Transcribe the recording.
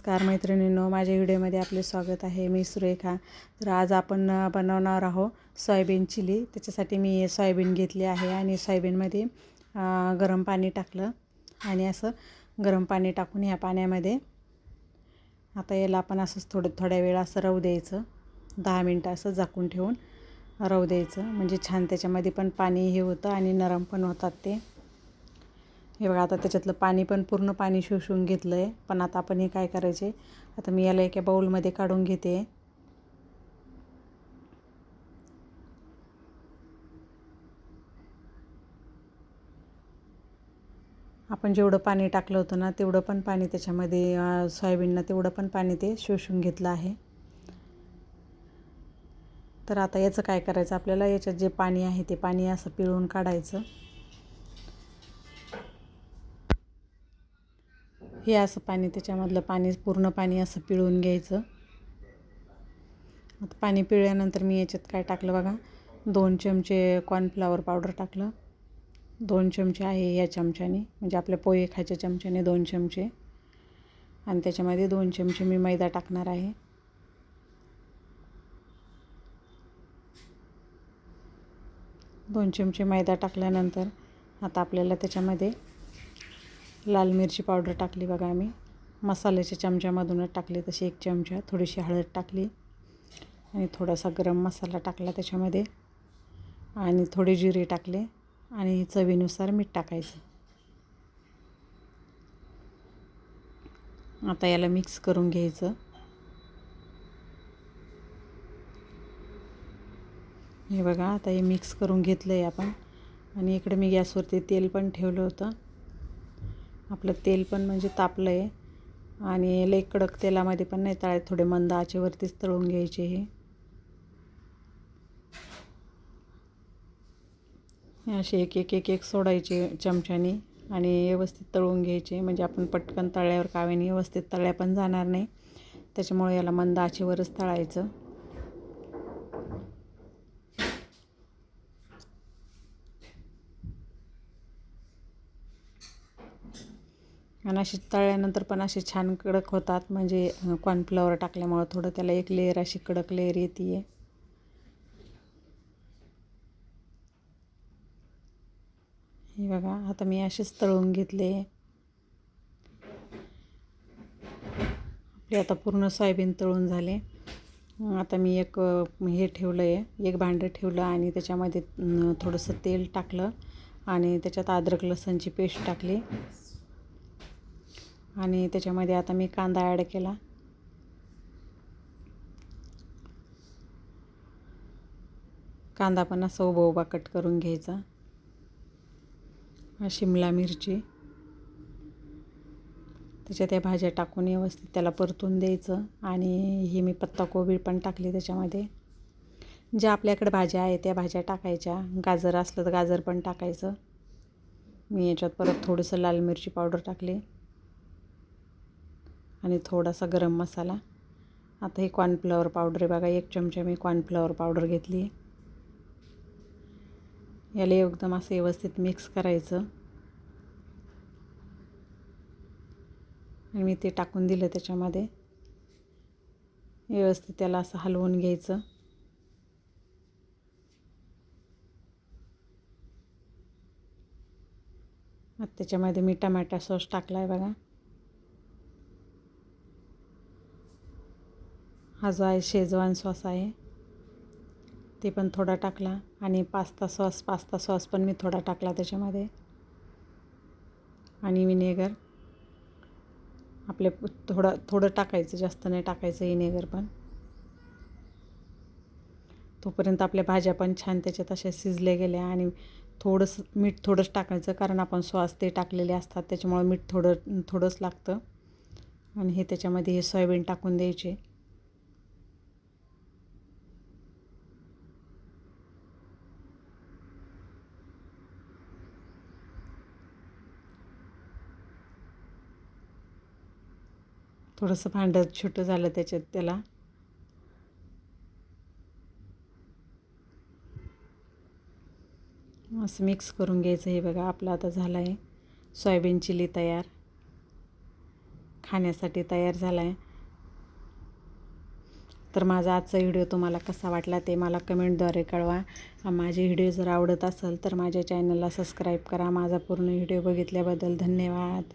नमस्कार मैत्रिणींनो माझ्या व्हिडिओमध्ये आपले स्वागत आहे. मी सुरेखा. तर आज आपण बनवणार आहोत सोयाबीन चिली. त्याच्यासाठी मी सोयाबीन घेतली आहे आणि सोयाबीनमध्ये गरम पाणी टाकलं आणि असं गरम पाणी टाकून ह्या पाण्यामध्ये आता याला आपण असंच थोडं थोड्या वेळ असं रवू द्यायचं. दहा मिनटं असं झाकून ठेवून राहू द्यायचं. म्हणजे छान त्याच्यामध्ये पण पाणी हे होतं आणि नरम पण होतात ते. हे बघा आता त्याच्यातलं पाणी पण पूर्ण पाणी शोषून घेतलं आहे पण आता आपण हे काय करायचे? आता मी याला एका बाऊलमध्ये काढून घेते. आपण जेवढं पाणी टाकलं होतं ना तेवढं पण पाणी त्याच्यामध्ये सोयाबीननं तेवढं पण पाणी ते शोषून घेतलं आहे. तर आता याचं काय करायचं? आपल्याला याच्यात जे पाणी आहे ते पाणी असं पिळून काढायचं. हे असं पाणी त्याच्यामधलं पाणी पूर्ण पाणी असं पिळून घ्यायचं. आता पाणी पिळल्यानंतर मी याच्यात काय टाकलं बघा दोन चमचे कॉर्नफ्लावर पावडर टाकलं. दोन चमचे आहे या चमच्याने म्हणजे आपल्या पोहे खायच्या चमच्याने दोन चमचे. आणि त्याच्यामध्ये दोन चमचे मी मैदा टाकणार आहे. दोन चमचे मैदा टाकल्यानंतर आता आपल्याला त्याच्यामध्ये लाल मिरची पावडर टाकली बघा आम्ही. मसाल्याच्या चमच्यामधूनच टाकली तशी एक चमचा. थोडीशी हळद टाकली. आणि थोडासा गरम मसाला टाकला त्याच्यामध्ये. आणि थोडे जिरे टाकले. आणि चवीनुसार मीठ टाकायचं. आता याला मिक्स करून घ्यायचं. हे बघा आता हे मिक्स करून घेतलं आहे आपण. आणि इकडे मी गॅसवरती तेल पण ठेवलं होतं. आपलं तेल पण म्हणजे तापलं आहे आणि लई कडक तेलामध्ये पण नाही तळायचं थोडे मंद आचेवरतीच तळून घ्यायचे हे असे एक एक एक एक सोडायचे चमच्याने आणि व्यवस्थित तळून घ्यायचे. म्हणजे आपण पटकन तळल्यावर कावेने व्यवस्थित तळल्या पण जाणार नाही. त्याच्यामुळे याला मंद आचेवरच तळायचं. आणि असे तळल्यानंतर पण असे छान कडक होतात. म्हणजे कॉर्नफ्लॉवर टाकल्यामुळं थोडं त्याला एक लेअर अशी कडक लेअर येते आहे हे बघा आता मी असेच तळून घेतले. आपले आता पूर्ण सोयाबीन तळून झाले. आता मी एक हे ठेवलं आहे एक भांडं ठेवलं आणि त्याच्यामध्ये थोडंसं तेल टाकलं आणि त्याच्यात अद्रक लसणची पेस्ट टाकली. आणि त्याच्यामध्ये आता मी कांदा ॲड केला. कांदा पण असं उभा उभा कट करून घ्यायचा. शिमला मिरची. त्याच्यात या भाज्या टाकून व्यवस्थित त्याला परतून द्यायचं आणि ही मी पत्ताकोबी पण टाकली त्याच्यामध्ये. ज्या आपल्याकडे भाज्या आहेत त्या भाज्या टाकायच्या. गाजर असलं तर गाजर पण टाकायचं. मी याच्यात परत थोडंसं लाल मिरची पावडर टाकली. आणि थोडासा गरम मसाला. आता हे कॉर्नफ्लॉवर पावडर आहे बघा एक चमचा मी कॉर्नफ्लॉवर पावडर घेतली आहे. याला एकदम असं व्यवस्थित मिक्स करायचं. आणि मी ते टाकून दिलं त्याच्यामध्ये. व्यवस्थित त्याला असं हलवून घ्यायचं. आता त्याच्यामध्ये मी टमॅटो सॉस टाकला आहे बघा. हा जो आहे शेजवान सॉस आहे ते पण थोडा टाकला आणि पास्ता सॉस पास्ता सॉस पण मी थोडा टाकला त्याच्यामध्ये. आणि विनेगर. आपले थोडं थोडं टाकायचं जास्त नाही टाकायचं विनेगर पण. तोपर्यंत आपल्या भाज्या पण छान त्याच्यात अशा शिजल्या गेल्या आणि थोडंसं मीठ थोडंच टाकायचं कारण आपण सॉस ते टाकलेले असतात त्याच्यामुळं मीठ थोडं थोडंच लागतं. आणि हे त्याच्यामध्ये हे सोयाबीन टाकून द्यायचे. थोडंसं भांडं छोटं झालं त्याच्यात त्याला. असं मिक्स करून घ्यायचं हे बघा आपलं आता झालं आहे सोयाबीन चिली तयार. खाण्यासाठी तयार झाला आहे तर माझा आजचा व्हिडिओ तुम्हाला कसा वाटला ते मला कमेंटद्वारे कळवा. माझे व्हिडिओ जर आवडत असेल तर माझ्या चॅनलला सबस्क्राईब करा. माझा पूर्ण व्हिडिओ बघितल्याबद्दल धन्यवाद.